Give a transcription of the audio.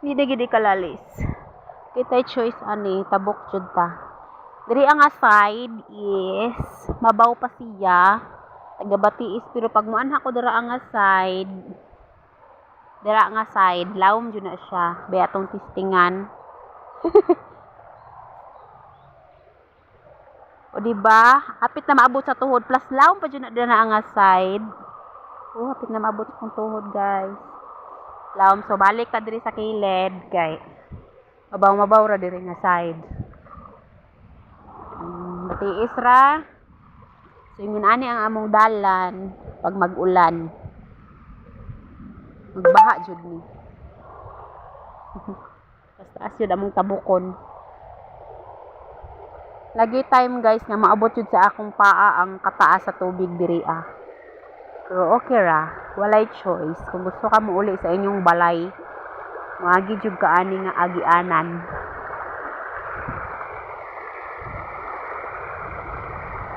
Hindi gidi kalalis. Kita choice ani tabok jud ta. Diri ang side is mabaw pa siya. Tagabatiis pero pag muanha ko dira ang side dira nga side lawom jud na siya. Be atong testingan. o di ba? Hapit na maabot sa tuhod plus lawom pa jud na dira ang side. Oh, hapit na maabot sa tuhod, guys. Lawom so balik ta diri sa kilid kay mabaw mabaw ra diri nga side. Mm, batiis ra. So yun ani ang among dalan pag mag-ulan. Magbaha jud ni. Basta as yun among tabukon. Lagi time guys nga maabot jud sa akong paa ang kataas sa tubig diri ah. Pero okay ra, walay choice. Kung gusto ka mo uli sa inyong balay, maagi jud ka ani nga agianan.